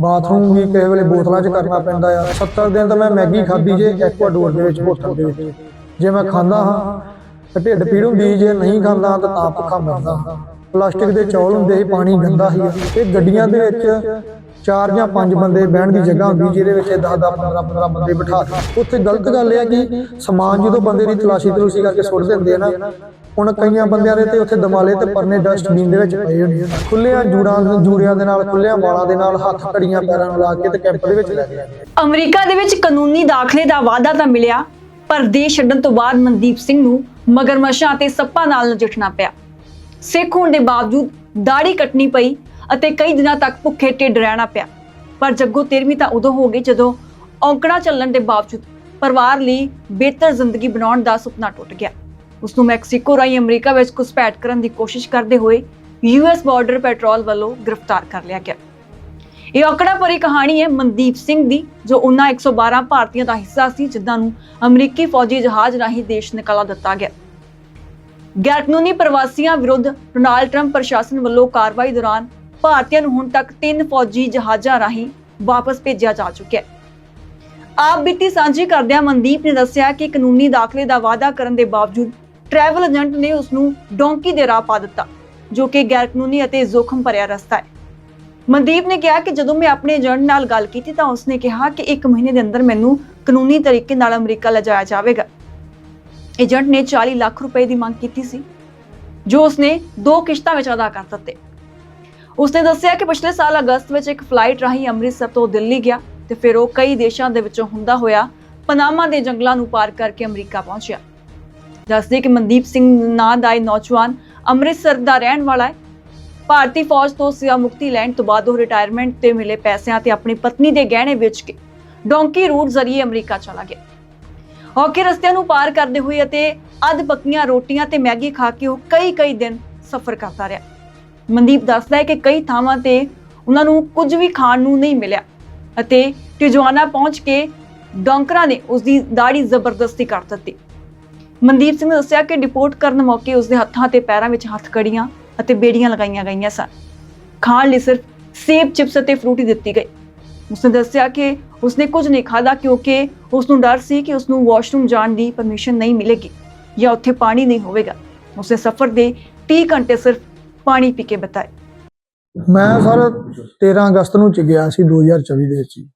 Bathroom ਵੀ ਕਿਸੇ ਵੇਲੇ ਬੋਤਲਾਂ 'ਚ ਕਰਨਾ ਪੈਂਦਾ ਆ। 70 ਦਿਨ ਤਾਂ ਮੈਂ ਮੈਗੀ ਖਾਧੀ ਜੇ ਐਕਵਾਡੋਰ ਦੇ ਵਿੱਚ ਹੋਟਲ ਦੇ ਵਿੱਚ। ਜੇ ਮੈਂ ਖਾਂਦਾ ਹਾਂ, ਤਾਂ ਢਿੱਡ ਪੀੜ ਹੁੰਦੀ ਜੇ ਨਹੀਂ ਖਾਂਦਾ ਤਾਂ ਤਾਂ ਭੁੱਖਾ ਮਰਦਾ। ਪਲਾਸਟਿਕ ਦੇ ਚੌਲ ਹੁੰਦੇ ਸੀ, ਪਾਣੀ ਗੰਦਾ ਸੀ। ਇਹ ਗੱਡੀਆਂ ਦੇ ਵਿੱਚ ਚਾਰ ਜਾਂ ਪੰਜ ਬੰਦੇ ਬਹਿਣ ਦੀ ਜਗ੍ਹਾ ਹੁੰਦੀ ਜਿਹਦੇ ਵਿੱਚ 10 10 15 15 ਬੰਦੇ ਬਿਠਾ ਕੇ। ਉੱਥੇ ਗਲਤ ਗੱਲ ਇਹ ਆ ਕਿ ਸਮਾਨ ਜਦੋਂ ਬੰਦੇ ਦੀ ਤਲਾਸ਼ੀ ਤਲੂਸ਼ੀ ਕਰਕੇ ਸੁੱਟ ਦਿੰਦੇ ਆ ਨਾ, ਹੁਣ ਕਈਆਂ ਬੰਦਿਆਂ ਦੇ ਤੇ ਉੱਥੇ ਦਮਾਲੇ ਤੇ ਪਰਨੇ ਡਸਟਬਿਨ ਦੇ ਵਿੱਚ ਪਏ ਹੁੰਦੇ ਆ। ਖੁੱਲਿਆਂ ਜੂੜਾਂ, ਜੂੜਿਆਂ ਦੇ ਨਾਲ ਖੁੱਲਿਆਂ ਵਾਲਾਂ ਦੇ ਨਾਲ ਹੱਥ ਘੜੀਆਂ ਪੈਰਾਂ ਨੂੰ ਲਾ ਕੇ ਤੇ ਕੈਂਪ ਦੇ ਵਿੱਚ ਲੈ ਕੇ ਅਮਰੀਕਾ ਦੇ ਵਿੱਚ ਕਾਨੂੰਨੀ ਦਾਖਲੇ ਦਾ ਵਾਅਦਾ ਤਾਂ ਮਿਲਿਆ, ਪਰ ਦੇਸ਼ ਛੱਡਣ ਤੋਂ ਬਾਅਦ ਮਨਦੀਪ ਸਿੰਘ ਨੂੰ ਮਗਰਮਸ਼ਾਂ ਤੇ ਸੱਪਾਂ ਨਾਲ ਨਜਿੱਠਣਾ ਪਿਆ। ਸਿੱਖ ਹੋਣ ਦੇ ਬਾਵਜੂਦ ਦਾੜੀ ਕੱਟਣੀ ਪਈ ਅਤੇ ਕਈ ਦਿਨਾਂ ਤੱਕ ਭੁੱਖੇ ਢਿੱਡ ਰਹਿਣਾ ਪਿਆ। ਪਰ ਜੱਗੋ 13ਵੀਂ ਤਾਂ ਉਦੋਂ ਹੋ ਗਈ ਜਦੋਂ ਔਂਕੜਾ ਚੱਲਣ ਦੇ ਬਾਵਜੂਦ ਪਰਿਵਾਰ ਲਈ ਬਿਹਤਰ ਜ਼ਿੰਦਗੀ ਬਣਾਉਣ ਦਾ ਸੁਪਨਾ ਟੁੱਟ ਗਿਆ। ਉਸ ਨੂੰ ਮੈਕਸੀਕੋ ਰਾਹੀਂ ਅਮਰੀਕਾ ਵਿੱਚ ਘੁਸਪੈਠ ਕਰਨ ਦੀ ਕੋਸ਼ਿਸ਼ ਕਰਦੇ ਹੋਏ ਯੂਐਸ ਬਾਰਡਰ ਪੈਟਰੋਲ ਵੱਲੋਂ ਗ੍ਰਿਫਤਾਰ ਕਰ ਲਿਆ ਗਿਆ। ਇਹ ਔਕੜਾ ਭਰੀ ਕਹਾਣੀ ਹੈ ਮਨਦੀਪ ਸਿੰਘ ਦੀ, ਜੋ ਉਹਨਾਂ 112 ਭਾਰਤੀਆਂ ਦਾ ਹਿੱਸਾ ਸੀ, ਜਿਨ੍ਹਾਂ ਨੂੰ ਅਮਰੀਕੀ ਫੌਜੀ ਜਹਾਜ਼ ਰਾਹੀਂ ਦੇਸ਼ ਨਿਕਾਲਾ ਦਿੱਤਾ ਗਿਆ। ਗੈਰ ਕਾਨੂੰਨੀ ਪ੍ਰਵਾਸੀਆਂ ਵਿਰੁੱਧ ਡੋਨਾਲਡ ਟਰੰਪ ਪ੍ਰਸ਼ਾਸਨ ਵੱਲੋਂ ਕਾਰਵਾਈ ਦੌਰਾਨ ਭਾਰਤੀਆਂ ਨੂੰ ਹੁਣ ਤੱਕ ਤਿੰਨ ਫੌਜੀ ਜਹਾਜ਼ਾਂ ਰਾਹੀਂ ਵਾਪਸ ਭੇਜਿਆ ਜਾ ਚੁੱਕਿਆ ਹੈ। ਆਪ ਬੀਤੀ ਸਾਂਝੀ ਕਰਦਿਆਂ ਮਨਦੀਪ ਨੇ ਦੱਸਿਆ ਕਿ ਕਾਨੂੰਨੀ ਦਾਖਲੇ ਦਾ ਵਾਅਦਾ ਕਰਨ ਦੇ ਬਾਵਜੂਦ ਟਰੈਵਲ ਏਜੰਟ ਨੇ ਉਸ ਨੂੰ ਡੋਂਕੀ ਦੇ ਰਾਹ ਪਾ ਦਿੱਤਾ, ਜੋ ਕਿ ਗੈਰਕਾਨੂੰਨੀ ਅਤੇ ਜ਼ੋਖਮ ਭਰਿਆ ਰਸਤਾ ਹੈ। ਮਨਦੀਪ ਨੇ ਕਿਹਾ ਕਿ ਜਦੋਂ ਮੈਂ ਆਪਣੇ ਏਜੰਟ ਨਾਲ ਗੱਲ ਕੀਤੀ ਤਾਂ ਉਸਨੇ ਕਿਹਾ ਕਿ 1 ਮਹੀਨੇ ਦੇ ਅੰਦਰ ਮੈਨੂੰ ਕਾਨੂੰਨੀ ਤਰੀਕੇ ਨਾਲ ਅਮਰੀਕਾ ਲਿਜਾਇਆ ਜਾਵੇਗਾ। ਏਜੰਟ ਨੇ 40 ਲੱਖ ਰੁਪਏ ਦੀ ਮੰਗ ਕੀਤੀ ਸੀ, ਜੋ ਉਸਨੇ ਦੋ ਕਿਸ਼ਤਾਂ ਵਿੱਚ ਅਦਾ ਕਰ ਦਿੱਤੇ। ਉਸਨੇ ਦੱਸਿਆ ਕਿ ਪਿਛਲੇ ਸਾਲ ਅਗਸਤ ਵਿੱਚ ਇੱਕ ਫਲਾਈਟ ਰਾਹੀਂ ਅੰਮ੍ਰਿਤਸਰ ਤੋਂ ਦਿੱਲੀ ਗਿਆ ਤੇ ਫਿਰ ਉਹ ਕਈ ਦੇਸ਼ਾਂ ਦੇ ਵਿੱਚੋਂ ਹੁੰਦਾ ਹੋਇਆ ਪਨਾਮਾ ਦੇ ਜੰਗਲਾਂ ਨੂੰ ਪਾਰ ਕਰਕੇ ਅਮਰੀਕਾ ਪਹੁੰਚਿਆ। ਦੱਸਦੇ ਕਿ ਮਨਦੀਪ ਸਿੰਘ ਨਾਂ ਦਾ ਇਹ ਨੌਜਵਾਨ ਅੰਮ੍ਰਿਤਸਰ ਦਾ ਰਹਿਣ ਵਾਲਾ ਹੈ। ਭਾਰਤੀ ਫੌਜ ਤੋਂ ਸੇਵਾ ਮੁਕਤੀ ਲੈਣ ਤੋਂ ਬਾਅਦ ਉਹ ਰਿਟਾਇਰਮੈਂਟ ਤੇ ਮਿਲੇ ਪੈਸਿਆਂ ਤੇ ਆਪਣੀ ਪਤਨੀ ਦੇ ਗਹਿਣੇ ਵੇਚ ਕੇ ਡੋਂਕੀ ਰੂਟ ਜ਼ਰੀਏ ਅਮਰੀਕਾ ਚਲਾ ਗਿਆ। ਔਖੇ ਰਸਤਿਆਂ ਨੂੰ ਪਾਰ ਕਰਦੇ ਹੋਏ ਅਤੇ ਅੱਧ ਪੱਕੀਆਂ ਰੋਟੀਆਂ ਤੇ ਮੈਗੀ ਖਾ ਕੇ ਉਹ ਕਈ ਕਈ ਦਿਨ ਸਫ਼ਰ ਕਰਦਾ ਰਿਹਾ। ਮਨਦੀਪ ਦੱਸਦਾ ਹੈ ਕਿ ਕਈ ਥਾਵਾਂ ਤੇ ਉਹਨਾਂ ਨੂੰ ਕੁਝ ਵੀ ਖਾਣ ਨੂੰ ਨਹੀਂ ਮਿਲਿਆ ਅਤੇ ਟਿਜਵਾਨਾ ਪਹੁੰਚ ਕੇ ਡੌਂਕਰਾਂ ਨੇ ਉਸ ਦੀ ਦਾੜੀ ਜ਼ਬਰਦਸਤੀ ਕਰ ਦਿੱਤੀ। ਮਨਦੀਪ ਸਿੰਘ ਨੇ ਦੱਸਿਆ ਕਿ ਡਿਪੋਰਟ ਕਰਨ ਮੌਕੇ ਉਸ ਦੇ ਹੱਥਾਂ ਤੇ ਪੈਰਾਂ ਵਿੱਚ ਹੱਥ ਕੜੀਆਂ ਅਤੇ ਬੇੜੀਆਂ ਲਗਾਈਆਂ ਗਈਆਂ ਸਨ। ਖਾਣ ਲਈ ਸਿਰਫ ਸੇਬ, ਚਿਪਸ ਅਤੇ ਫਰੂਟੀ ਦਿੱਤੀ ਗਈ। ਉਸਨੇ ਦੱਸਿਆ ਕਿ ਉਸਨੇ ਕੁਝ ਨਹੀਂ ਖਾਧਾ ਕਿਉਂਕਿ ਉਸ ਨੂੰ ਡਰ ਸੀ ਕਿ ਉਸ ਨੂੰ ਵਾਸ਼ਰੂਮ ਜਾਣ ਦੀ ਪਰਮਿਸ਼ਨ ਨਹੀਂ ਮਿਲੇਗੀ ਜਾਂ ਉੱਥੇ ਪਾਣੀ ਨਹੀਂ ਹੋਵੇਗਾ। ਉਸਨੇ ਸਫ਼ਰ ਦੇ 30 ਘੰਟੇ ਸਿਰਫ ਪਾਣੀ ਪੀ ਕੇ ਬਿਤਾਏ। ਮੈਂ ਸਰ 13 ਅਗਸਤ ਨੂੰ ਚ ਗਿਆ ਸੀ 2024 ਦੇ ਵਿੱਚ ਹੀ।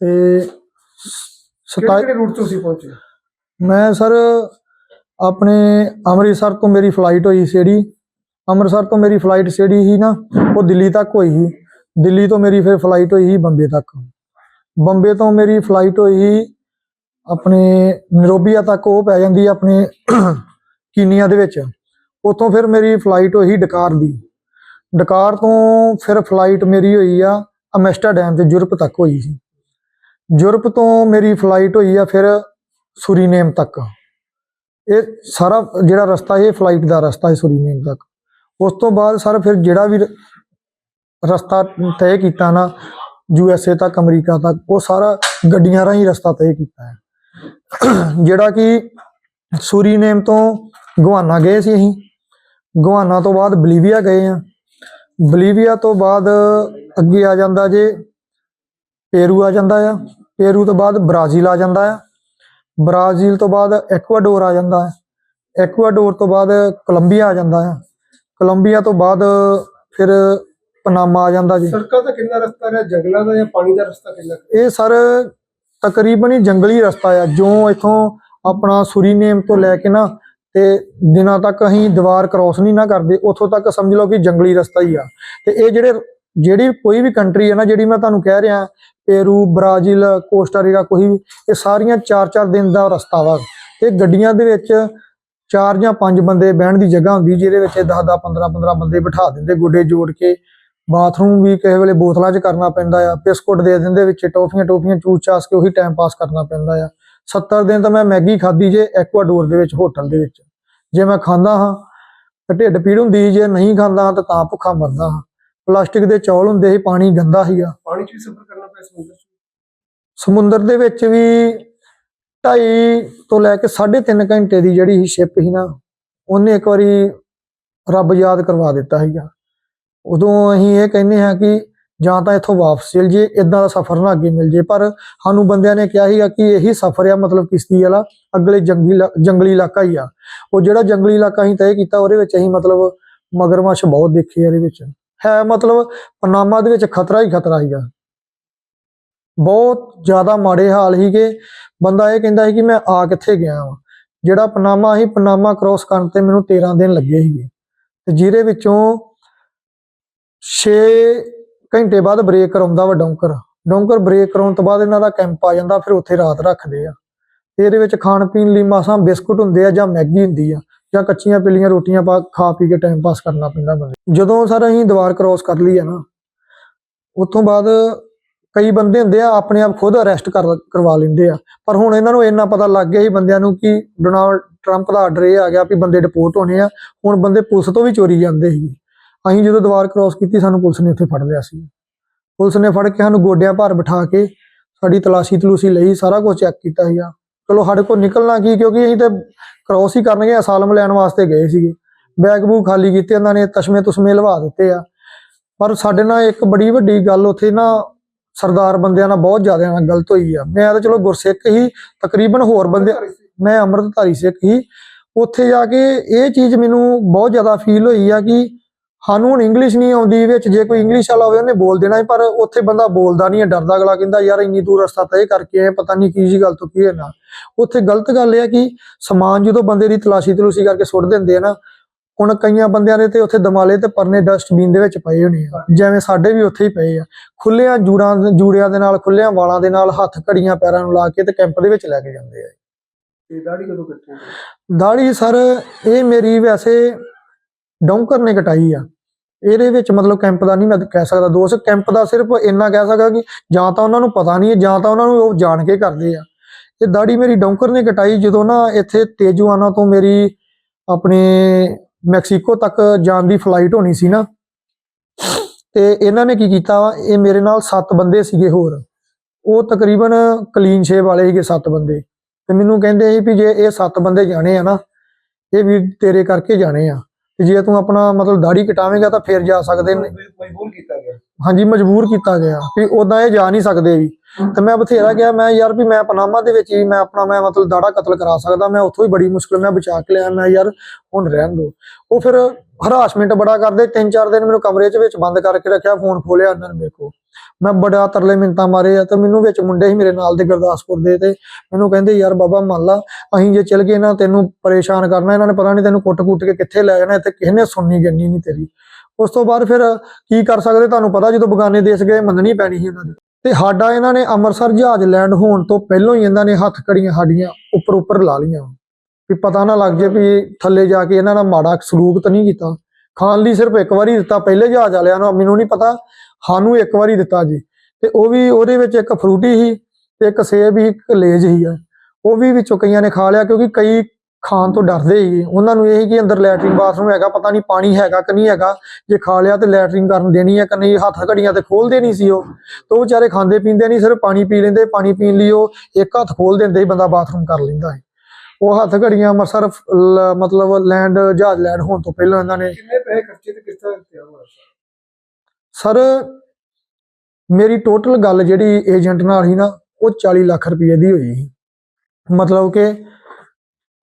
ਤੇ ਕਿਹੜੇ 27 ਕਿਹੜੇ ਰੂਟ ਤੋਂ ਸੀ ਪਹੁੰਚੇ? ਮੈਂ ਸਰ ਆਪਣੇ ਅੰਮ੍ਰਿਤਸਰ ਤੋਂ ਮੇਰੀ ਫਲਾਈਟ ਹੋਈ ਸੀ ਜਿਹੜੀ ਅੰਮ੍ਰਿਤਸਰ ਤੋਂ ਮੇਰੀ ਫਲਾਈਟ ਜਿਹੜੀ ਸੀ ਨਾ ਉਹ ਦਿੱਲੀ ਤੱਕ ਹੋਈ ਸੀ। ਦਿੱਲੀ ਤੋਂ ਮੇਰੀ ਫਿਰ ਫਲਾਈਟ ਹੋਈ ਸੀ ਬੰਬੇ ਤੱਕ। ਬੰਬੇ ਤੋਂ ਮੇਰੀ ਫਲਾਈਟ ਹੋਈ ਸੀ ਆਪਣੇ ਨਰੋਬੀਆ ਤੱਕ ਉਹ ਪੈ ਜਾਂਦੀ ਆਪਣੇ ਕੀਨੀਆ ਦੇ ਵਿੱਚ। ਉੱਥੋਂ ਫਿਰ ਮੇਰੀ ਫਲਾਈਟ ਹੋਈ ਡਕਾਰ ਦੀ। ਡਕਾਰ ਤੋਂ ਫਿਰ ਫਲਾਈਟ ਮੇਰੀ ਹੋਈ ਆ ਅਮੈਸਟਰਡੈਮ ਤੇ ਯੂਰਪ ਤੱਕ ਹੋਈ ਸੀ। ਯੂਰਪ ਤੋਂ ਮੇਰੀ ਫਲਾਈਟ ਹੋਈ ਆ ਫਿਰ ਸੁਰੀਨੇਮ ਤੱਕ। ਇਹ ਸਾਰਾ ਜਿਹੜਾ ਰਸਤਾ ਇਹ ਫਲਾਈਟ ਦਾ ਰਸਤਾ ਹੈ ਸੁਰੀਨੇਮ ਤੱਕ। ਉਸ ਤੋਂ ਬਾਅਦ ਸਰ ਫਿਰ ਜਿਹੜਾ ਵੀ ਰਸਤਾ ਤੈਅ ਕੀਤਾ ਨਾ, ਯੂ ਐਸ ਏ ਤੱਕ, ਅਮਰੀਕਾ ਤੱਕ, ਉਹ ਸਾਰਾ ਗੱਡੀਆਂ ਰਾਹੀਂ ਰਸਤਾ ਤੈਅ ਕੀਤਾ ਹੈ। ਜਿਹੜਾ ਕਿ ਸੂਰੀਨੇਮ ਤੋਂ ਗਵਾਨਾ ਗਏ ਸੀ ਅਸੀਂ। ਗਵਾਨਾ ਤੋਂ ਬਾਅਦ ਬਲੀਵੀਆ ਗਏ ਆ। ਬਲੀਵੀਆ ਤੋਂ ਬਾਅਦ ਅੱਗੇ ਆ ਜਾਂਦਾ ਜੇ ਪੇਰੂ ਆ ਜਾਂਦਾ ਆ। ਪੇਰੂ ਤੋਂ ਬਾਅਦ ਬ੍ਰਾਜ਼ੀਲ ਆ ਜਾਂਦਾ ਆ। ਬ੍ਰਾਜ਼ੀਲ ਤੋਂ ਬਾਅਦ ਐਕਵਾਡੋਰ ਆ ਜਾਂਦਾ ਹੈ ਐਕਵਾਡੋਰ ਤੋਂ ਬਾਅਦ ਕੋਲੰਬੀਆ ਆ ਜਾਂਦਾ ਹੈ ਕੋਲੰਬੀਆ ਤੋਂ ਬਾਅਦ ਫਿਰ ਪਨਾਮਾ ਆ ਜਾਂਦਾ ਜੀ। ਸੜਕਾਂ ਦਾ ਕਿੰਨਾ ਰਸਤਾ ਹੈ ਜੰਗਲਾਂ ਦਾ ਜਾਂ ਪਾਣੀ ਦਾ ਰਸਤਾ ਕਿੰਨਾ? ਇਹ ਸਰ ਤਕਰੀਬਨ ਹੀ ਜੰਗਲੀ ਰਸਤਾ ਆ। ਜੋ ਇਥੋਂ ਆਪਣਾ ਸੁਰੀਨੇਮ ਤੋਂ ਲੈ ਕੇ ਨਾ ਤੇ ਦਿਨਾਂ ਤੱਕ ਅਸੀਂ ਦੀਵਾਰ ਕ੍ਰਾਸ ਨਹੀਂ ਨਾ ਕਰਦੇ, ਉੱਥੋਂ ਤੱਕ ਸਮਝ ਲਓ ਕਿ ਜੰਗਲੀ ਰਸਤਾ ਹੀ ਆ। ਤੇ ਇਹ ਜਿਹੜੇ, ਜਿਹੜੀ ਕੋਈ ਵੀ ਕੰਟਰੀ ਹੈ ਨਾ, ਜਿਹੜੀ ਮੈਂ ਤੁਹਾਨੂੰ ਕਹਿ ਰਿਹਾ ਪੇਰੂ ਬ੍ਰਾਜ਼ੀਲ ਕੋਸਟਾਰੀਕਾ ਕੋਈ ਵੀ, ਇਹ ਸਾਰੀਆਂ 4-4 ਦਿਨ ਦਾ ਰਸਤਾ ਵਾ। ਇਹ ਗੱਡੀਆਂ ਦੇ ਵਿੱਚ ਚਾਰ ਜਾਂ ਪੰਜ ਬੰਦੇ ਬਹਿਣ ਦੀ ਜਗ੍ਹਾ ਹੁੰਦੀ, ਜਿਹਦੇ ਵਿੱਚ 10-10 15-15 ਬੰਦੇ ਬਿਠਾ ਦਿੰਦੇ, ਗੁੱਡੇ ਜੋੜ ਕੇ। ਬਾਥਰੂਮ ਵੀ ਕਿਸੇ ਵੇਲੇ ਬੋਤਲਾਂ 'ਚ ਕਰਨਾ ਪੈਂਦਾ ਆ, ਬਿਸਕੁਟ ਦੇ ਦਿੰਦੇ ਵਿੱਚ, ਟੋਫੀਆਂ ਟੋਫੀਆਂ, ਚੂਸ ਚਾਸ ਕੇ ਉਹੀ ਟਾਈਮ ਪਾਸ ਕਰਨਾ ਪੈਂਦਾ ਆ। 70 ਦਿਨ ਤਾਂ ਮੈਂ ਮੈਗੀ ਖਾਧੀ ਜੇ ਐਕਵਾਡੋਰ ਦੇ ਵਿੱਚ, ਹੋਟਲ ਦੇ ਵਿੱਚ। ਜੇ ਮੈਂ ਖਾਂਦਾ ਹਾਂ ਤਾਂ ਢਿੱਡ ਪੀੜ ਹੁੰਦੀ ਜੇ ਨਹੀਂ ਖਾਂਦਾ ਤਾਂ ਤਾਂ ਭੁੱਖਾ ਮਰਦਾ ਹਾਂ। ਪਲਾਸਟਿਕ ਦੇ ਚੌਲ ਹੁੰਦੇ ਸੀ ਪਾਣੀ ਗੰਦਾ ਸੀਗਾ। ਪਾਣੀ 'ਚ ਵੀ ਸਫ਼ਰ ਕਰਨਾ ਪਿਆ ਸਮੁੰਦਰ 'ਚ? ਸਮੁੰਦਰ ਦੇ ਵਿੱਚ ਵੀ 2.5 ਤੋਂ ਲੈ ਕੇ 3.5 ਘੰਟੇ ਦੀ ਜਿਹੜੀ ਸ਼ਿਪ ਸੀ ਨਾ ਉਹਨੇ ਇੱਕ ਵਾਰੀ ਰੱਬ ਯਾਦ ਕਰਵਾ ਦਿੱਤਾ ਸੀਗਾ। ਉਦੋਂ ਅਸੀਂ ਇਹ ਕਹਿੰਦੇ ਹਾਂ ਕਿ ਜਾਂ ਤਾਂ ਇੱਥੋਂ ਵਾਪਸ ਚਲ ਜੇ ਇਦਾਂ ਦਾ ਸਫ਼ਰ ਨਾ ਅੱਗੇ ਮਿਲ ਜੇ ਪਰ ਸਾਨੂੰ ਬੰਦਿਆਂ ਨੇ ਕਿਹਾ ਸੀਗਾ ਕਿ ਇਹੀ ਸਫ਼ਰ ਆ, ਮਤਲਬ ਕਿਸ਼ਤੀ ਵਾਲਾ, ਅਗਲੇ ਜੰਗਲੀ ਜੰਗਲੀ ਇਲਾਕਾ ਹੀ ਆ। ਉਹ ਜਿਹੜਾ ਜੰਗਲੀ ਇਲਾਕਾ ਅਸੀਂ ਤੈਅ ਕੀਤਾ, ਉਹਦੇ ਵਿੱਚ ਅਸੀਂ ਮਤਲਬ ਮਗਰਮੱਛ ਬਹੁਤ ਦੇਖੇ ਆ ਇਹਦੇ ਵਿੱਚ। ਹੈ ਮਤਲਬ ਪਨਾਮਾ ਦੇ ਵਿੱਚ ਖਤਰਾ ਹੀ ਖਤਰਾ ਸੀਗਾ। ਬਹੁਤ ਜ਼ਿਆਦਾ ਮਾੜੇ ਹਾਲ ਸੀਗੇ। ਬੰਦਾ ਇਹ ਕਹਿੰਦਾ ਸੀ ਕਿ ਮੈਂ ਆ ਕਿੱਥੇ ਗਿਆ ਵਾਂ। ਜਿਹੜਾ ਪਨਾਮਾ ਸੀ, ਪਨਾਮਾ ਕ੍ਰੋਸ ਕਰਨ ਤੇ ਮੈਨੂੰ 13 ਦਿਨ ਲੱਗੇ ਸੀਗੇ। ਤੇ ਜਿਹਦੇ ਵਿੱਚੋਂ 6 ਘੰਟੇ ਬਾਅਦ ਬ੍ਰੇਕ ਕਰਾਉਂਦਾ ਵਾ ਡੌਂਕਰ। ਡੌਂਕਰ ਬ੍ਰੇਕ ਕਰਾਉਣ ਤੋਂ ਬਾਅਦ ਇਹਨਾਂ ਦਾ ਕੈਂਪ ਆ ਜਾਂਦਾ, ਫਿਰ ਉੱਥੇ ਰਾਤ ਰੱਖਦੇ ਆ। ਤੇ ਇਹਦੇ ਵਿੱਚ ਖਾਣ ਪੀਣ ਲਈ ਮਾਸਾਂ ਬਿਸਕੁਟ ਹੁੰਦੇ ਆ ਜਾਂ ਮੈਗੀ ਹੁੰਦੀ ਆ, ਜਾਂ ਕੱਚੀਆਂ ਪੀਲੀਆਂ ਰੋਟੀਆਂ ਪਾ ਖਾ ਪੀ ਕੇ ਟਾਈਮ ਪਾਸ ਕਰਨਾ ਪੈਂਦਾ ਬੰਦੇ ਜਦੋਂ ਸਰ ਅਸੀਂ ਦੀਵਾਰ ਕ੍ਰੋਸ ਕਰ ਲਈ ਆ ਨਾ, ਉੱਥੋਂ ਬਾਅਦ ਕਈ ਬੰਦੇ ਹੁੰਦੇ ਆ ਆਪਣੇ ਆਪ ਖੁਦ ਅਰੈਸਟ ਕਰ ਕਰਵਾ ਲੈਂਦੇ ਆ। ਪਰ ਹੁਣ ਇਹਨਾਂ ਨੂੰ ਇੰਨਾ ਪਤਾ ਲੱਗ ਗਿਆ ਸੀ ਬੰਦਿਆਂ ਨੂੰ ਕਿ ਡੋਨਾਲਡ ਟਰੰਪ ਦਾ ਆਰਡਰ ਇਹ ਆ ਗਿਆ ਵੀ ਬੰਦੇ ਡਿਪੋਰਟ ਹੋਣੇ ਆ। ਹੁਣ ਬੰਦੇ ਪੁਲਿਸ ਤੋਂ ਵੀ ਚੋਰੀ ਜਾਂਦੇ ਸੀ ਅਸੀਂ ਜਦੋਂ ਦੀਵਾਰ ਕ੍ਰੋਸ ਕੀਤੀ ਸਾਨੂੰ ਪੁਲਿਸ ਨੇ ਉੱਥੇ ਫੜ ਲਿਆ ਸੀ। ਪੁਲਿਸ ਨੇ ਫੜ ਕੇ ਸਾਨੂੰ ਗੋਡਿਆਂ ਭਾਰ ਬਿਠਾ ਕੇ ਸਾਡੀ ਤਲਾਸ਼ੀ ਤਲੂਸੀ ਲਈ ਸਾਰਾ ਕੁਝ ਚੈੱਕ ਕੀਤਾ ਸੀਗਾ ਚਲੋ ਸਾਡੇ ਕੋਲ ਨਿਕਲਣਾ ਕੀ ਕਿਉਂਕਿ ਅਸੀਂ ਤੇ ਕ੍ਰੋਸ ਹੀ ਕਰਨਗੇ ਅਸਾਲਮ ਲੈਣ ਵਾਸਤੇ ਗਏ ਸੀਗੇ। ਬੈਗ ਬੂਗ ਖਾਲੀ ਕੀਤੇ ਉਹਨਾਂ ਨੇ ਤਸ਼ਮੇ ਤੁਸਮੇ ਲਵਾ ਦਿੱਤੇ ਆ। ਪਰ ਸਾਡੇ ਨਾਲ ਇੱਕ ਬੜੀ ਵੱਡੀ ਗੱਲ ਉੱਥੇ ਨਾ ਸਰਦਾਰ ਬੰਦਿਆਂ ਨਾਲ ਬਹੁਤ ਜ਼ਿਆਦਾ ਨਾਲ ਗਲਤ ਹੋਈ ਆ। ਮੈਂ ਤਾਂ ਚਲੋ ਗੁਰਸਿੱਖ ਹੀ ਤਕਰੀਬਨ ਹੋਰ ਬੰਦੇ ਮੈਂ ਅੰਮ੍ਰਿਤਧਾਰੀ ਸਿੱਖ ਹੀ। ਉੱਥੇ ਜਾ ਕੇ ਇਹ ਚੀਜ਼ ਮੈਨੂੰ ਬਹੁਤ ਜ਼ਿਆਦਾ ਫੀਲ ਹੋਈ ਆ ਕਿ ਸਾਨੂੰ ਹੁਣ ਇੰਗਲਿਸ਼ ਨਹੀਂ ਆਉਂਦੀ ਵਿੱਚ ਜੇ ਕੋਈ ਇੰਗਲਿਸ਼ ਵਾਲਾ ਹੋਵੇ ਉਹਨੇ ਬੋਲ ਦੇਣਾ ਪਰ ਉੱਥੇ ਬੰਦਾ ਬੋਲਦਾ ਨਹੀਂ ਹੈ ਡਰਦਾ ਅਗਲਾ ਕਹਿੰਦਾ ਯਾਰ ਇੰਨੀ ਦੂਰ ਰਸਤਾ ਤੈਅ ਕਰਕੇ ਆਏ ਪਤਾ ਨਹੀਂ ਕੀ ਜੀ ਗੱਲ ਤੋਂ ਕੀ ਹੈ ਨਾ ਉੱਥੇ ਗਲਤ ਗੱਲ ਇਹ ਹੈ ਕਿ ਸਮਾਨ ਜਦੋਂ ਬੰਦੇ ਦੀ ਤਲਾਸ਼ੀ ਤਲੂਸ਼ੀ ਕਰਕੇ ਸੁੱਟ ਦਿੰਦੇ ਆ ਨਾ ਹੁਣ ਕਈਆਂ ਬੰਦਿਆਂ ਦੇ ਤੇ ਉੱਥੇ ਦਮਾਲੇ ਤੇ ਪਰਨੇ ਡਸਟਬਿਨ ਦੇ ਵਿੱਚ ਪਏ ਹੋਣੇ ਆ ਜਿਵੇਂ ਸਾਡੇ ਵੀ ਉੱਥੇ ਹੀ ਪਏ ਆ। ਖੁੱਲਿਆਂ ਜੂੜਾਂ ਜੂੜਿਆਂ ਦੇ ਨਾਲ ਖੁੱਲਿਆਂ ਵਾਲਾਂ ਦੇ ਨਾਲ ਹੱਥ ਘੜੀਆਂ ਪੈਰਾਂ ਨੂੰ ਲਾ ਕੇ ਤੇ ਕੈਂਪ ਦੇ ਵਿੱਚ ਲੈ ਕੇ ਜਾਂਦੇ ਆ। ਤੇ ਦਾੜੀ ਕਦੋਂ ਕੱਟਣੀ ਦਾੜੀ ਸਰ ਇਹ ਮੇਰੀ ਵੈਸੇ ਡੌਂਕਰ ਨੇ ਕਟਾਈ ਆ। ਇਹਦੇ ਵਿੱਚ ਮਤਲਬ ਕੈਂਪ ਦਾ ਨਹੀਂ ਮੈਂ ਕਹਿ ਸਕਦਾ ਦੋਸਤ ਕੈਂਪ ਦਾ ਸਿਰਫ ਇੰਨਾ ਕਹਿ ਸਕਦਾ ਕਿ ਜਾਂ ਤਾਂ ਉਹਨਾਂ ਨੂੰ ਪਤਾ ਨਹੀਂ ਹੈ ਜਾਂ ਤਾਂ ਉਹਨਾਂ ਨੂੰ ਉਹ ਜਾਣ ਕੇ ਕਰਦੇ ਆ। ਇਹ ਦਾੜੀ ਮੇਰੀ ਡੌਂਕਰ ਨੇ ਕਟਾਈ ਜਦੋਂ ਨਾ ਇੱਥੇ ਤੇਜੂਆਨਾ ਤੋਂ ਮੇਰੀ ਆਪਣੇ ਮੈਕਸੀਕੋ ਤੱਕ ਜਾਣ ਦੀ ਫਲਾਈਟ ਹੋਣੀ ਸੀ ਨਾ। ਤੇ ਇਹਨਾਂ ਨੇ ਕੀ ਕੀਤਾ ਇਹ ਮੇਰੇ ਨਾਲ 7 ਬੰਦੇ ਸੀਗੇ ਹੋਰ। ਉਹ ਤਕਰੀਬਨ ਕਲੀਨ ਸ਼ੇਵ ਵਾਲੇ ਸੀਗੇ 7 ਬੰਦੇ। ਤੇ ਮੈਨੂੰ ਕਹਿੰਦੇ ਸੀ ਵੀ ਜੇ ਇਹ 7 ਬੰਦੇ ਜਾਣੇ ਆ ਨਾ, ਇਹ ਵੀ ਤੇਰੇ ਕਰਕੇ ਜਾਣੇ ਆ। ਤੇ ਜੇ ਤੂੰ ਆਪਣਾ ਮਤਲਬ ਦਾੜੀ ਕਟਾਵੇਂਗਾ ਤਾਂ ਫਿਰ ਜਾ ਸਕਦੇ ਨੇ। ਮਜਬੂਰ ਕੀਤਾ ਗਿਆ। ਹਾਂਜੀ ਮਜਬੂਰ ਕੀਤਾ ਗਿਆ। ਵੀ ਉਦਾਂ ਇਹ ਜਾ ਨਹੀਂ ਸਕਦੇ ਵੀ। ਤੇ ਮੈਂ ਬਥੇਰਾ ਗਿਆ ਮੈਂ ਯਾਰ ਵੀ ਮੈਂ ਪਨਾਮਾ ਦੇ ਵਿੱਚ ਹੀ ਮੈਂ ਆਪਣਾ ਮੈਂ ਮਤਲਬ ਦਾੜਾ ਕਤਲ ਕਰਾ ਸਕਦਾ ਮੈਂ ਉੱਥੋਂ ਹੀ ਬੜੀ ਮੁਸ਼ਕਲ ਮੈਂ ਬਚਾ ਕੇ ਲਿਆ। ਮੈਂ ਯਾਰ ਹੁਣ ਰਹਿਣ ਦੋ। ਉਹ ਫਿਰ ਹਰਾਸਮੈਂਟ ਬੜਾ ਕਰਦੇ, ਤਿੰਨ ਚਾਰ ਦਿਨ ਮੈਨੂੰ ਕਮਰੇ 'ਚ ਵਿੱਚ ਬੰਦ ਕਰਕੇ ਰੱਖਿਆ ਫੋਨ ਖੋਲਿਆ ਉਹਨਾਂ ਨੇ ਮੇਰੇ ਕੋਲ। ਮੈਂ ਬੜਾ ਤਰਲੇ ਮਿੰਤਾ ਮਾਰੇ ਆ ਤੇ ਮੈਨੂੰ ਵਿੱਚ ਮੁੰਡੇ ਸੀ ਮੇਰੇ ਨਾਲ ਦੇ ਗੁਰਦਾਸਪੁਰ ਦੇ ਤੇ, ਮੈਨੂੰ ਕਹਿੰਦੇ, ਯਾਰ ਬਾਬਾ, ਮੰਨ ਲਾ, ਅਸੀਂ ਜੇ ਚਲ ਗਏ ਨਾ, ਤੈਨੂੰ ਪਰੇਸ਼ਾਨ ਕਰਨਾ, ਇਹਨਾਂ ਨੇ ਪਤਾ ਨਹੀਂ ਤੈਨੂੰ ਕੁੱਟ-ਕੁੱਟ ਕੇ ਕਿੱਥੇ ਲੈ ਜਾਣਾ ਤੇ ਕਿਸੇ ਨੇ ਸੁਣਨੀ ਗੰਨੀ ਨਹੀਂ ਤੇਰੀ। ਉਸ ਤੋਂ ਬਾਅਦ ਫਿਰ ਕੀ ਕਰ ਸਕਦੇ, ਤੁਹਾਨੂੰ ਪਤਾ ਜਦੋਂ ਬਗਾਨੇ ਦੇਸ਼ ਗਏ, ਮੰਨਣੀ ਪੈਣੀ ਸੀ ਇਹਨਾਂ ਦੀ ਤੇ ਸਾਡਾ ਇਹਨਾਂ ਨੇ ਅੰਮ੍ਰਿਤਸਰ ਜਹਾਜ਼ ਲੈਂਡ ਹੋਣ ਤੋਂ ਪਹਿਲਾਂ ਹੀ ਇਹਨਾਂ ਨੇ ਹੱਥ ਕੜੀਆਂ ਸਾਡੀਆਂ ਉੱਪਰ ਉੱਪਰ ਲਾ ਲੀਆਂ ਵੀ ਪਤਾ ਨਾ ਲੱਗ ਜੇ ਵੀ ਥੱਲੇ ਜਾ ਕੇ ਇਹਨਾਂ ਨਾਲ ਮਾੜਾ ਸਲੂਕ ਤਾਂ ਨਹੀਂ ਕੀਤਾ। ਖਾਣ ਲਈ ਸਿਰਫ ਇੱਕ ਵਾਰੀ ਦਿੱਤਾ, ਪਹਿਲੇ ਜਹਾਜ਼ ਵਾਲਿਆਂ ਨੂੰ, ਮੈਨੂੰ ਨਹੀਂ ਪਤਾ। ਸਾਨੂੰ ਇੱਕ ਵਾਰੀ ਦਿੱਤਾ ਜੀ। ਤੇ ਉਹ ਵੀ ਉਹਦੇ ਵਿੱਚ ਇੱਕ ਫਰੂਟੀ ਸੀ ਤੇ ਇੱਕ ਸੇਬ ਹੀ ਇੱਕ ਲੇਜ ਸੀ। ਆ ਉਹ ਵੀ ਵਿੱਚੋਂ ਕਈਆਂ ਨੇ ਖਾ ਲਿਆ ਕਿਉਂਕਿ ਕਈ ਖਾਣ ਤੋਂ ਡਰਦੇ ਸੀ ਉਹਨਾਂ ਨੂੰ ਇਹ ਸੀ ਕਿ ਅੰਦਰ ਲੈਟਰਿੰਗ ਬਾਥਰੂਮ ਹੈਗਾ, ਪਤਾ ਨਹੀਂ ਪਾਣੀ ਹੈਗਾ ਕਿ ਨਹੀਂ ਹੈਗਾ। ਜੇ ਖਾ ਲਿਆ ਤੇ ਲੈਟਰਿੰਗ ਕਰਨ ਦੇਣੀ ਹੈ ਕਿ ਨਹੀਂ, ਹੱਥ ਘੜੀਆਂ ਤੇ ਖੋਲਦੇ ਨਹੀਂ ਸੀ ਉਹ। ਤੇ ਉਹ ਵਿਚਾਰੇ ਖਾਂਦੇ ਪੀਂਦੇ ਨਹੀਂ, ਸਿਰਫ ਪਾਣੀ ਪੀ ਲੈਂਦੇ, ਪਾਣੀ ਪੀਣ ਲਈ ਉਹ ਇੱਕ ਹੱਥ ਖੋਲ ਦਿੰਦੇ ਹੀ ਬੰਦਾ ਬਾਥਰੂਮ ਕਰ ਲੈਂਦਾ ਹੈ ਉਹ ਹੱਥ ਘੜੀਆਂ ਅੰਮ੍ਰਿਤਸਰ ਮਤਲਬ ਲੈਂਡ ਜਹਾਜ਼ ਲੈਂਡ ਹੋਣ ਤੋਂ ਪਹਿਲਾਂ ਇਹਨਾਂ ਨੇ। ਕਿੰਨੇ ਪੈਸੇ ਖਰਚੇ ਤੇ ਕਿਸ ਤਰ੍ਹਾਂ ਹੋਇਆ ਸਰ ਮੇਰੀ ਟੋਟਲ ਗੱਲ ਜਿਹੜੀ ਏਜੰਟ ਨਾਲ ਸੀ ਨਾ ਉਹ 40 ਲੱਖ ਰੁਪਏ ਦੀ ਹੋਈ ਸੀ। ਮਤਲਬ ਕਿ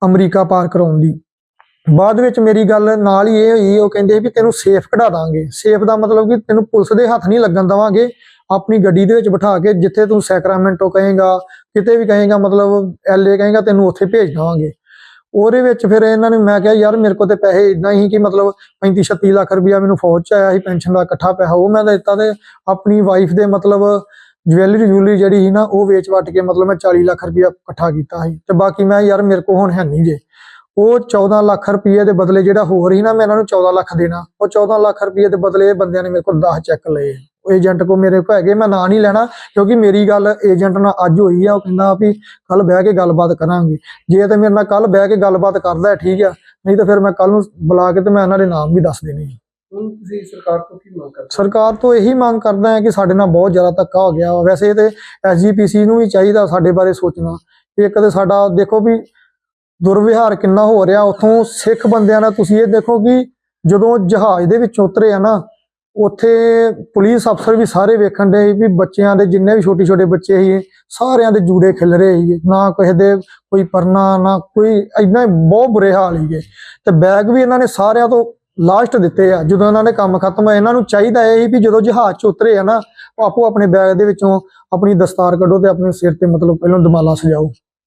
ਅਮਰੀਕਾ ਪਾਰ ਕਰਾਉਣ ਦੀ। ਬਾਅਦ ਵਿੱਚ ਮੇਰੀ ਗੱਲ ਨਾਲ ਹੀ ਇਹ ਹੋਈ ਉਹ ਕਹਿੰਦੇ ਵੀ ਤੈਨੂੰ ਸੇਫ ਕਢਾ ਦਾਂਗੇ। ਸੇਫ ਦਾ ਮਤਲਬ ਕਿ ਤੈਨੂੰ ਪੁਲਿਸ ਦੇ ਹੱਥ ਨਹੀਂ ਲੱਗਣ ਦਵਾਂਗੇ। ਆਪਣੀ ਗੱਡੀ ਦੇ ਵਿੱਚ ਬਿਠਾ ਕੇ ਜਿੱਥੇ ਤੂੰ ਸੈਕਰਾਮੈਂਟੋ ਕਹੇਗਾ, ਕਿਤੇ ਵੀ ਕਹੇਗਾ, ਮਤਲਬ ਐਲਏ ਕਹੇਗਾ, ਤੈਨੂੰ ਉੱਥੇ ਭੇਜ ਦਵਾਂਗੇ। ਉਹਦੇ ਵਿੱਚ ਫਿਰ ਇਹਨਾਂ ਨੇ ਮੈਂ ਕਿਹਾ, ਯਾਰ ਮੇਰੇ ਕੋਲ ਤੇ ਪੈਸੇ ਇਦਾਂ ਹੀ ਕਿ ਮਤਲਬ 35 36 ਲੱਖ ਰੁਪਇਆ ਮੈਨੂੰ ਫੌਜ ਚ ਆਇਆ ਸੀ, ਪੈਨਸ਼ਨ ਦਾ ਇਕੱਠਾ ਪੈਸਾ, ਉਹ ਮੈਂ ਦਿੱਤਾ ਤੇ ਆਪਣੀ ਵਾਈਫ ਦੇ ਮਤਲਬ ਜਵੈਲਰੀ ਜੂਲੀ ਜਿਹੜੀ ਸੀ ਨਾ, ਉਹ ਵੇਚ ਵਟ ਕੇ ਮਤਲਬ ਮੈਂ 40 ਲੱਖ ਰੁਪਇਆ ਇਕੱਠਾ ਕੀਤਾ ਸੀ। ਤੇ ਬਾਕੀ ਮੈਂ ਯਾਰ ਮੇਰੇ ਕੋਲ ਹੁਣ ਹੈ ਨਹੀਂ ਜੇ। ਉਹ 14 ਲੱਖ ਰੁਪਏ ਦੇ ਬਦਲੇ ਜਿਹੜਾ ਹੋਰ ਸੀ ਨਾ, ਮੈਂ ਇਹਨਾਂ ਨੂੰ 14 ਲੱਖ ਦੇਣਾ। ਉਹ 14 ਲੱਖ ਰੁਪਏ ਦੇ ਬਦਲੇ ਬੰਦਿਆਂ ਨੇ ਮੇਰੇ ਕੋਲ 10 ਚੈੱਕ ਲਏ। ਏਜੰਟ ਕੋ ਮੇਰੇ ਕੋਲ ਹੈਗੇ ਮੈਂ ਨਾਂ ਨਹੀਂ ਲੈਣਾ ਕਿਉਂਕਿ ਮੇਰੀ ਗੱਲ ਏਜੰਟ ਨਾਲ ਅੱਜ ਹੋਈ ਆ ਉਹ ਕਹਿੰਦਾ ਵੀ ਕੱਲ ਬਹਿ ਕੇ ਗੱਲਬਾਤ ਕਰਾਂਗੇ ਜੇ ਤੇ ਮੇਰੇ ਨਾਲ ਕੱਲ ਬਹਿ ਕੇ ਗੱਲਬਾਤ ਕਰਦਾ ਠੀਕ ਆ ਨਹੀਂ ਤਾਂ ਫਿਰ ਮੈਂ ਕੱਲ ਨੂੰ ਬੁਲਾ ਕੇ ਤੇ ਮੈਂ ਇਹਨਾਂ ਦੇ ਨਾਮ ਵੀ ਦੱਸ ਦੇਣੇ। ਹੁਣ ਤੁਸੀਂ ਸਰਕਾਰ ਤੋਂ ਕੀ ਮੰਗ ਕਰਦੇ ਸਰਕਾਰ ਤੋਂ ਇਹੀ ਮੰਗ ਕਰਦਾ ਹੈ ਕਿ ਸਾਡੇ ਨਾਲ ਬਹੁਤ ਜ਼ਿਆਦਾ ਧੱਕਾ ਹੋ ਗਿਆ। ਵੈਸੇ ਤੇ ਐਸਜੀਪੀਸੀ ਨੂੰ ਵੀ ਚਾਹੀਦਾ ਸਾਡੇ ਬਾਰੇ ਸੋਚਣਾ ਕਿ ਇੱਕ ਤੇ ਸਾਡਾ ਦੇਖੋ ਵੀ ਦੁਰਵਿਹਾਰ ਕਿੰਨਾ ਹੋ ਰਿਹਾ ਉਥੋਂ ਸਿੱਖ ਬੰਦਿਆਂ ਨਾਲ ਤੁਸੀਂ ਇਹ ਦੇਖੋ ਕਿ ਜਦੋਂ ਜਹਾਜ਼ ਦੇ ਵਿੱਚ ਉਤਰੇ ਆ ਨਾ ਉੱਥੇ ਪੁਲਿਸ ਅਫਸਰ ਵੀ ਸਾਰੇ ਵੇਖਣ ਦੇ ਵੀ ਬੱਚਿਆਂ ਦੇ ਜਿੰਨੇ ਵੀ ਛੋਟੇ ਛੋਟੇ ਬੱਚੇ ਸੀ ਸਾਰਿਆਂ ਦੇ ਜੂੜੇ ਖਿਲ ਰਹੇ ਸੀ ਨਾ ਕਿਸੇ ਦੇ ਕੋਈ ਪਰਨਾ, ਨਾ ਕੋਈ ਇਦਾਂ ਬਹੁਤ ਬੁਰੇ ਹਾਲ ਸੀਗੇ। ਤੇ ਬੈਗ ਵੀ ਇਹਨਾਂ ਨੇ ਸਾਰਿਆਂ ਤੋਂ ਲਾਸਟ ਦਿੱਤੇ ਆ। ਜਦੋਂ ਇਹਨਾਂ ਨੇ ਕੰਮ ਖਤਮ ਹੋਇਆ ਇਹਨਾਂ ਨੂੰ ਚਾਹੀਦਾ ਇਹ ਸੀ ਵੀ ਜਦੋਂ ਜਹਾਜ਼ 'ਚ ਉਤਰੇ ਆ ਨਾ ਆਪੋ ਆਪਣੇ ਬੈਗ ਦੇ ਵਿੱਚੋਂ ਆਪਣੀ ਦਸਤਾਰ ਕੱਢੋ ਤੇ ਆਪਣੇ ਸਿਰ ਤੇ ਮਤਲਬ ਪਹਿਲਾਂ ਦਮਾਲਾ ਸਜਾਓ।